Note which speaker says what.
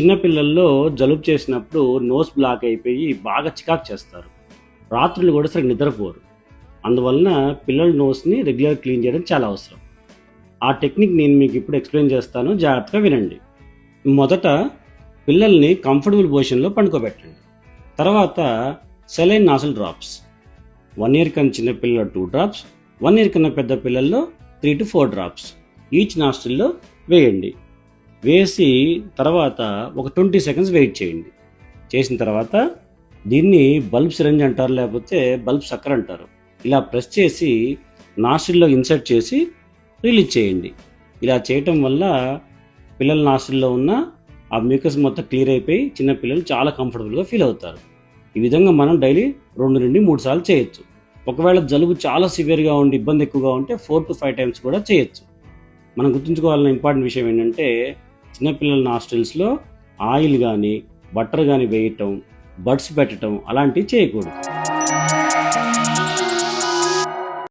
Speaker 1: చిన్నపిల్లల్లో జలుబు చేసినప్పుడు నోస్ బ్లాక్ అయిపోయి బాగా చికాకు చేస్తారు. రాత్రులు కూడా సరిగ్గా నిద్రపోరు. అందువలన పిల్లల నోస్ని రెగ్యులర్ క్లీన్ చేయడం చాలా అవసరం. ఆ టెక్నిక్ నేను మీకు ఇప్పుడు ఎక్స్ప్లెయిన్ చేస్తాను. జాగ్రత్తగా వినండి. మొదట పిల్లల్ని కంఫర్టబుల్ పొజిషన్లో పండుకోబెట్టండి. తర్వాత saline nasal drops. One year కన్నా చిన్న పిల్లల్లో టూ డ్రాప్స్ వన్ ఇయర్ కన్నా పెద్ద పిల్లల్లో three to four drops. Each నాస్టిల్లో వేయండి. వేసి తర్వాత ఒక ట్వంటీ సెకండ్స్ వెయిట్ చేయండి. చేసిన తర్వాత దీన్ని బల్బ్ సిరంజ్ అంటారు లేకపోతే బల్బ్ సక్కర్ అంటారు. ఇలా ప్రెస్ చేసి నాసిల్లో ఇన్సర్ట్ చేసి రిలీజ్ చేయండి. ఇలా చేయటం వల్ల పిల్లల నాసిల్లో ఉన్న ఆ మ్యూకస్ మొత్తం క్లియర్ అయిపోయి చిన్న పిల్లలు చాలా కంఫర్టబుల్గా ఫీల్ అవుతారు. ఈ విధంగా మనం డైలీ రెండు నుండి మూడు సార్లు చేయొచ్చు. ఒకవేళ జలుబు చాలా సివియర్గా ఉండి ఇబ్బంది ఎక్కువగా ఉంటే ఫోర్ టు ఫైవ్ టైమ్స్ కూడా చేయొచ్చు. మనం గుర్తుంచుకోవాలన్న ఇంపార్టెంట్ విషయం ఏంటంటే చిన్నపిల్లల నాస్టిల్స్లో ఆయిల్ కానీ బటర్ కానీ వేయటం బడ్స్ పెట్టడం అలాంటివి చేయకూడదు.